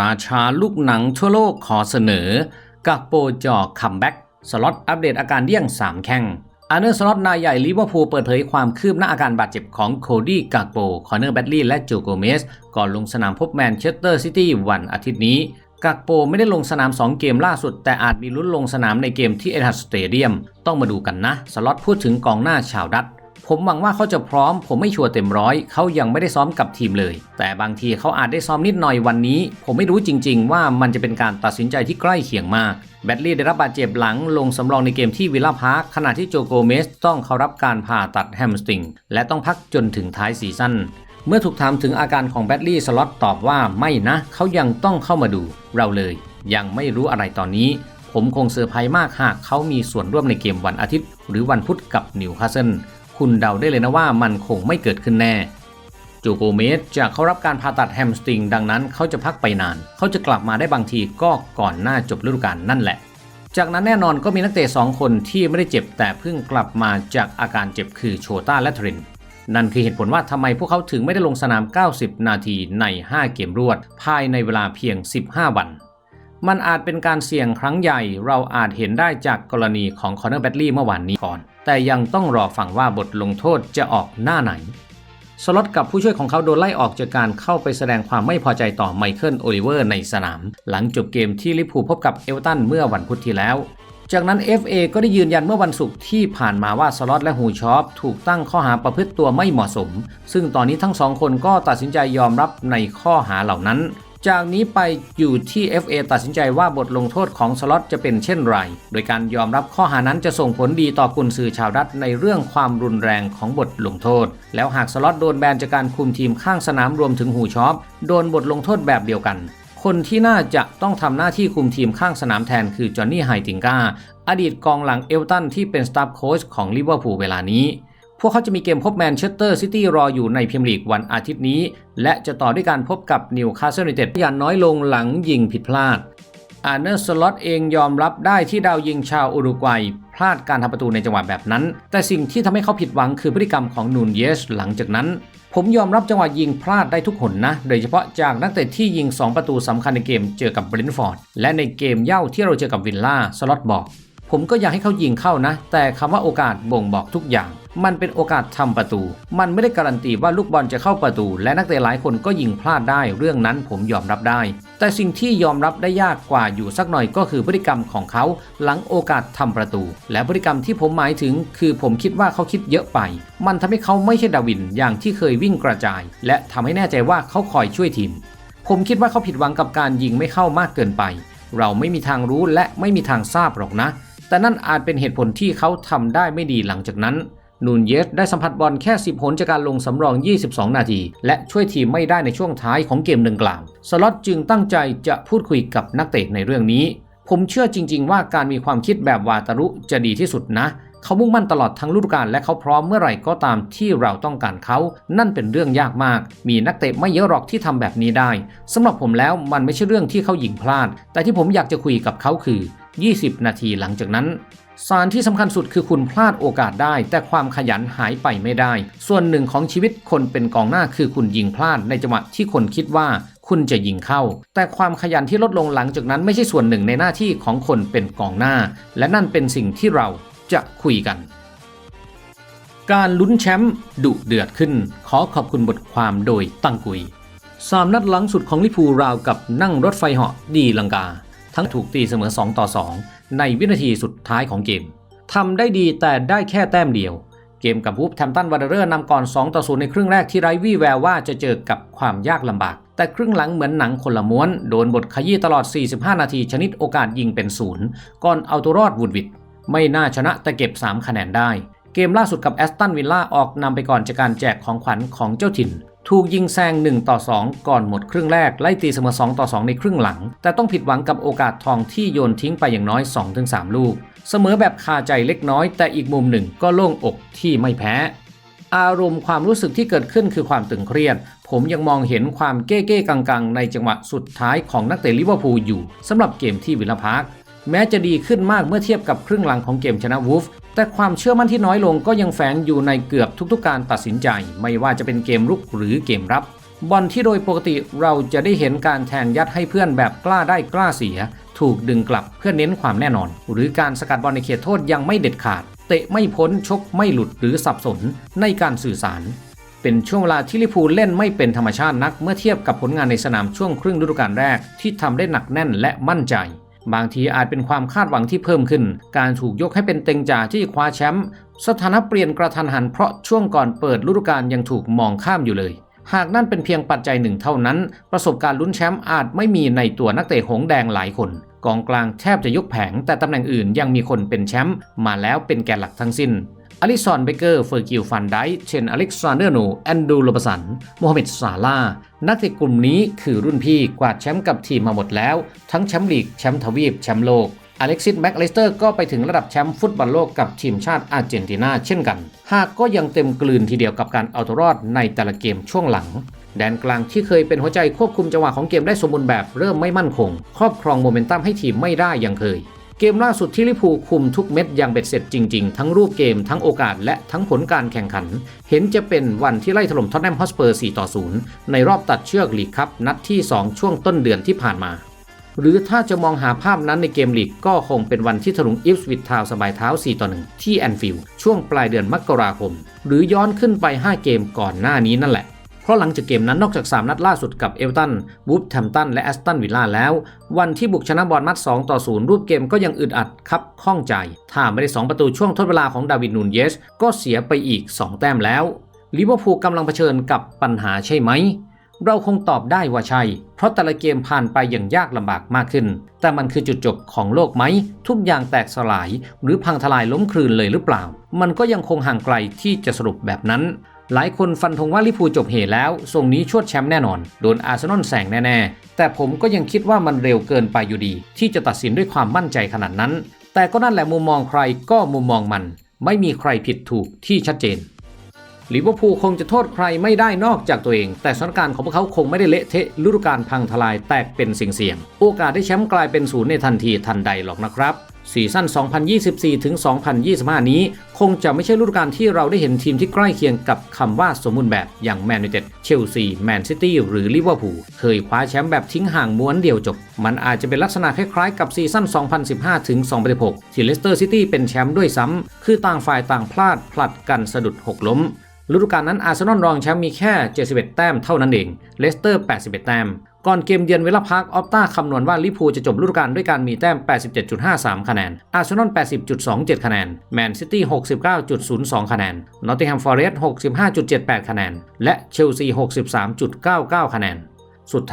ราชาลูกหนังทั่วโลกขอเสนอกับโปรจอคัมแบ็กสล็อตอัปเดตอาการเดี่ยง 3 แข้งอาร์เนอร์สล็อตนายใหญ่ลิเวอร์พูลเปิดเผยความคืบหน้าอาการบาดเจ็บของโคดี้กากโปคอนเนอร์แบดลีย์และโจโกเมส ก่อนลงสนามพบแมนเชสเตอร์ซิตี้วันอาทิตย์นี้กากโปไม่ได้ลงสนาม 2 เกมล่าสุด แต่อาจมีลุ้นลงสนามในเกมที่เอทัสสเตเดียม ต้องมาดูกันนะ สล็อตพูดถึงกองหน้าชาวดัต ผมหวังว่าเขาจะพร้อม ผมไม่ชัวร์เต็มร้อยเขายังไม่ได้ซ้อมกับทีมเลย แต่บางทีเขาอาจได้ซ้อมนิดหน่อยวันนี้ ผมไม่รู้จริง ๆ ว่ามันจะเป็นการตัดสินใจที่ใกล้เคียงมากแบดลีย์ได้รับบาดเจ็บหลังลงสำรองในเกมที่วิลล่าพาร์คขณะที่โจโกเมสต้องเข้ารับการผ่าตัดแฮมสตริง และต้องพักจนถึงท้ายซีซั่นเมื่อถูกถามถึงอาการของแบดลี่สล็อตตอบว่าไม่นะเขายังต้องเข้ามาดูเราเลย ยังไม่รู้อะไรตอนนี้ ผมคงเซอร์ไพรส์มากหากเขามีส่วนร่วมในเกมวันอาทิตย์ หรือวันพุธกับนิวคาสเซิล คุณเดาได้เลยนะว่ามันคงไม่เกิดขึ้นแน่ จูโกเมสจะเข้ารับการผ่าตัดแฮมสตริง ดังนั้นเขาจะพักไปนาน เขาจะกลับมาได้บางทีก็ก่อนหน้าจบฤดูกาลนั่นแหละ จากนั้นแน่นอนก็มีนักเตะ2คนที่ไม่ได้เจ็บแต่เพิ่งกลับมาจากอาการเจ็บคือโชต้าและทรินนั่นคือเหตุผลว่าทำไมพวกเขาถึงไม่ได้ลงสนาม 90 นาทีใน 5 เกมรวด ภายในเวลาเพียง 15 วัน มันอาจเป็นการเสี่ยงครั้งใหญ่ เราอาจเห็นได้จากกรณีของคอนเนอร์แบดลีย์เมื่อวานนี้ก่อน แต่ยังต้องรอฟังว่าบทลงโทษจะออกหน้าไหน สล็อตกับผู้ช่วยของเขาโดนไล่ออกจากการเข้าไปแสดงความไม่พอใจต่อไมเคิลโอลิเวอร์ในสนาม หลังจบเกมที่ลิพูพบกับเอลตันเมื่อวันพุธที่แล้ว จากนั้น FA ก็ได้ยืนยันเมื่อวันศุกร์ที่ผ่านมาว่าสล็อตและฮูชอปถูกตั้งข้อหาประพฤติตัวไม่เหมาะสม ซึ่งตอนนี้ทั้งสองคนก็ตัดสินใจยอมรับในข้อหาเหล่านั้น จากนี้ไปอยู่ที่ FA ตัดสินใจว่าบทลงโทษของสล็อตจะเป็นเช่นไร โดยการยอมรับข้อหานั้นจะส่งผลดีต่อกุนซือชาวดัตในเรื่องความรุนแรงของบทลงโทษ แล้วหากสล็อตโดนแบนจากการคุมทีมข้างสนามรวมถึงฮูชอปโดนบทลงโทษแบบเดียวกัน คนที่น่าจะต้องทำหน้าที่คุมทีมข้างสนามแทนคือจอห์นนี่ไฮติงกาอดีตกองหลังเอลตันที่เป็นสตาฟโค้ชของลิเวอร์พูลเวลานี้ พวกเขาจะมีเกมพบแมนเชสเตอร์ซิตี้รออยู่ในพรีเมียร์ลีกวันอาทิตย์นี้ และจะต่อด้วยการพบกับนิวคาสเซิลยูไนเต็ดอย่างน้อยลงหลังยิงผิดพลาดอาร์เนอร์สล็อตเองยอมรับได้ที่ดาวยิงชาวอุรุกวัย พลาดการทำประตูในจังหวะแบบนั้น แต่สิ่งที่ทำให้เขาผิดหวังคือพฤติกรรมของนูนเยสหลังจากนั้น ผมยอมรับจังหวะยิงพลาดได้ทุกหนนะ โดยเฉพาะจากนักเตะที่ยิง 2 ประตูสำคัญในเกมเจอกับเบรนท์ฟอร์ด และในเกมเย่าที่เราเจอกับวิลล่าสล็อตบอก ผมก็อยากให้เขายิงเข้านะ แต่คำว่าโอกาสบ่งบอกทุกอย่าง มันเป็นโอกาสทำประตู มันไม่ได้การันตีว่าลูกบอลจะเข้าประตู และนักเตะหลายคนก็ยิงพลาดได้ เรื่องนั้นผมยอมรับได้ แต่สิ่งที่ยอมรับได้ยากกว่าอยู่สักหน่อยก็คือพฤติกรรมของเขา หลังโอกาสทำประตู และพฤติกรรมที่ผมหมายถึง คือผมคิดว่าเขาคิดเยอะไป มันทำให้เขาไม่ใช่ดาวินอย่างที่เคยวิ่งกระจาย และทำให้แน่ใจว่าเขาคอยช่วยทีม ผมคิดว่าเขาผิดหวังกับการยิงไม่เข้ามากเกินไป เราไม่มีทางรู้และไม่มีทางทราบหรอกนะ แต่นั่นอาจเป็นเหตุผลที่เขาทำได้ไม่ดีหลังจากนั้น นูนเยสได้สัมผัสบอลแค่ 10 หนจากการลงสำรอง 22 นาที และช่วยทีมไม่ได้ในช่วงท้ายของเกมดังกล่าว สล็อตจึงตั้งใจจะพูดคุยกับนักเตะในเรื่องนี้ ผมเชื่อจริง ๆ ว่าการมีความคิดแบบวาตารุจะดีที่สุดนะ เขามุ่งมั่นตลอดทั้งฤดูกาลและเขาพร้อมเมื่อไหร่ก็ตามที่เราต้องการเขา นั่นเป็นเรื่องยากมาก มีนักเตะไม่เยอะหรอกที่ทำแบบนี้ได้สำหรับผมแล้วมันไม่ใช่เรื่องที่เขาหยิงพลาด แต่ที่ผมอยากจะคุยกับเขาคือ 20 นาทีหลังจากนั้น สารที่สำคัญสุดคือคุณพลาดโอกาสได้ แต่ความขยันหายไปไม่ได้ ส่วนหนึ่งของชีวิตคนเป็นกองหน้าคือคุณยิงพลาดในจังหวะที่คนคิดว่าคุณจะยิงเข้า แต่ความขยันที่ลดลงหลังจากนั้นไม่ใช่ส่วนหนึ่งในหน้าที่ของคนเป็นกองหน้า และนั่นเป็นสิ่งที่เราจะคุยกัน การลุ้นแชมป์ดุเดือดขึ้น ขอขอบคุณบทความโดยตั้งกุยสามนัดหลังสุดของลิพูราวกับนั่งรถไฟเหาะดีลังกา ทั้งถูกตีเสมอ 2 ต่อ 2 ในวินาทีสุดท้ายของเกมทำได้ดีแต่ได้แค่แต้มเดียว เกมกับวูฟแทมตันวันเดอร์นำก่อน 2 ต่อ 0 ในครึ่งแรกที่ไร้วี่แววว่าจะเจอกับความยากลำบาก แต่ครึ่งหลังเหมือนหนังคนละม้วน โดนบทขยี้ตลอด 45 นาทีชนิดโอกาสยิงเป็นศูนย์ก่อนเอาตัวรอดวุดวิดไม่น่าชนะแต่เก็บ 3 คะแนนได้ เกมล่าสุดกับแอสตันวิลล่าออกนำไปก่อนจากการแจกของขวัญของเจ้าถิ่น ถูกยิงแซง 1 ต่อ 2 ก่อนหมดครึ่งแรก ไล่ตีเสมอ 2 ต่อ 2 ในครึ่งหลัง แต่ต้องผิดหวังกับโอกาสทองที่โยนทิ้งไปอย่างน้อย 2-3 ลูก เสมอแบบคาใจเล็กน้อย แต่อีกมุมหนึ่งก็โล่งอกที่ไม่แพ้ อารมณ์ความรู้สึกที่เกิดขึ้นคือความตึงเครียด ผมยังมองเห็นความเก้เก้กังกังๆในจังหวะสุดท้ายของนักเตะลิเวอร์พูลอยู่สำหรับเกมที่วิลล่าพาร์คแม้จะดีขึ้นมากเมื่อเทียบกับครึ่งหลังของเกมชนะวูฟ แต่ความเชื่อมั่นที่น้อยลงก็ยังแฝงอยู่ในเกือบทุกๆการตัดสินใจ ไม่ว่าจะเป็นเกมรุกหรือเกมรับบอลที่โดยปกติเราจะได้เห็นการแทงยัดให้เพื่อนแบบกล้าได้กล้าเสีย ถูกดึงกลับเพื่อเน้นความแน่นอน หรือการสกัดบอลในเขตโทษยังไม่เด็ดขาด เตะไม่พ้นชกไม่หลุดหรือสับสนในการสื่อสาร เป็นช่วงเวลาที่ลิพูเล่นไม่เป็นธรรมชาตินักเมื่อเทียบกับผลงานในสนามช่วงครึ่งฤดูกาลแรกที่ทำได้หนักแน่นและมั่นใจ บางทีอาจเป็นความคาดหวังที่เพิ่มขึ้น การถูกยกให้เป็นเต็งจ่าที่คว้าแชมป์สถานะเปลี่ยนกระทันหันเพราะช่วงก่อนเปิดฤดูกาลยังถูกมองข้ามอยู่เลย หากนั่นเป็นเพียงปัจจัยหนึ่งเท่านั้น ประสบการณ์ลุ้นแชมป์อาจไม่มีในตัวนักเตะหงแดงหลายคน กองกลางแทบจะยกแผงแต่ตำแหน่งอื่นยังมีคนเป็นแชมป์มาแล้วเป็นแกนหลักทั้งสิ้น อลิซอนเบเกอร์ เฟอร์กิลฟันไดเชนอเล็กซานเดอร์โนแอนดูโลปสันโมฮัมเหม็ดซาลา นักเตะกลุ่มนี้คือรุ่นพี่กวาดแชมป์กับทีมมาหมดแล้ว ทั้งแชมป์ลีก แชมป์ทวีป แชมป์โลก อเล็กซิสแม็กเลสเตอร์ก็ไปถึงระดับแชมป์ฟุตบอลโลกกับทีมชาติอาร์เจนตินาเช่นกัน หากก็ยังเต็มกลืนทีเดียวกับการเอาตัวรอดในแต่ละเกมช่วงหลังแดนกลางที่เคยเป็นหัวใจควบคุมจังหวะของเกมได้สมบูรณ์แบบเริ่มไม่มั่นคง ครอบครองโมเมนตัมให้ทีมไม่ได้อย่างเคย เกมล่าสุดที่ลิพูคุมทุกเม็ดอย่างเบ็ดเสร็จจริงๆ ทั้งรูปเกมทั้งโอกาสและทั้งผลการแข่งขัน เห็นจะเป็นวันที่ไล่ถล่มท็อตแนมฮอสเปอร์ 4 ต่อ 0 ในรอบตัดเชือกลีกคัพนัดที่ 2 ช่วงต้นเดือนที่ผ่านมา หรือถ้าจะมองหาภาพนั้นในเกมลีกก็คงเป็นวันที่ถลุงอิฟส์วิททาวสบายเท้า 4 ต่อ 1 ที่แอนฟิลด์ช่วงปลายเดือนมกราคม หรือย้อนขึ้นไป 5 เกมก่อนหน้านี้นั่นแหละ เพราะหลังจากเกมนั้นนอกจาก 3 นัดล่าสุดกับเอเวอร์ตันวูฟแฮมตันและแอสตันวิลล่าแล้ว วันที่บุกชนะบอลมัด 2 ต่อ 0 รูปเกมก็ยังอึดอัดครับข้องใจ ถ้าไม่ได้ 2 ประตูช่วงทดเวลาของดาวิดนูนเยส ก็เสียไปอีก 2 แต้มแล้วลิเวอร์พูลกำลังเผชิญกับปัญหาใช่ไหมเราคงตอบได้ว่าใช่ เพราะแต่ละเกมผ่านไปอย่างยากลำบากมากขึ้น แต่มันคือจุดจบของโลกไหม ทุกอย่างแตกสลาย หรือพังทลายล้มคลืนเลยหรือเปล่า มันก็ยังคงห่างไกลที่จะสรุปแบบนั้น หลายคนฟันธงว่าลิพูจบเหแล้วทรงนี้ชวดแชมป์แน่นอน โดนอาร์เซนอลแซงแน่ๆ แต่ผมก็ยังคิดว่ามันเร็วเกินไปอยู่ดี ที่จะตัดสินด้วยความมั่นใจขนาดนั้น แต่ก็นั่นแหละมุมมองใครก็มุมมองมัน ไม่มีใครผิดถูกที่ชัดเจนลิเวอร์พูลคงจะโทษใครไม่ได้นอกจากตัวเอง แต่สถานการณ์ของพวกเขาคงไม่ได้เละเทะฤดูกาลพังทลายแตกเป็นสิ่งเสี่ยง โอกาสได้แชมป์กลายเป็นศูนย์ในทันทีทันใดหรอกนะครับ ซีซั่น 2024 ถึง 2025 นี้ คงจะไม่ใช่ฤดูกาลที่เราได้เห็นทีมที่ใกล้เคียงกับคำว่าสมบูรณ์แบบอย่างแมนยูเต็ด เชลซี แมนซิตี้ หรือลิเวอร์พูลเคยคว้าแชมป์แบบทิ้งห่างม้วนเดียวจบ มันอาจจะเป็นลักษณะคล้ายๆกับซีซั่น 2015 ถึง 2016 ที่เลสเตอร์ซิตี้เป็นแชมป์ด้วยซ้ำ คือต่างฝ่ายต่างพลาด ผลัดกันสะดุดหกล้มฤดูกาลนั้นอาร์เซนอลรองแชมป์มีแค่ 71 แต้มเท่านั้นเอง เลสเตอร์ 81 แต้ม ก่อนเกมเยือนเวลาพักออฟต้าคำนวณว่าลิพูจะจบฤดูกาลด้วยการมีแต้ม 87.53 คะแนน อาร์เซนอล 80.27 คะแนน แมนซิตี้ 69.02 คะแนน นอตติงแฮมฟอร์เรสต์65.78 คะแนน และเชลซี 63.99 คะแนน สุดท้าย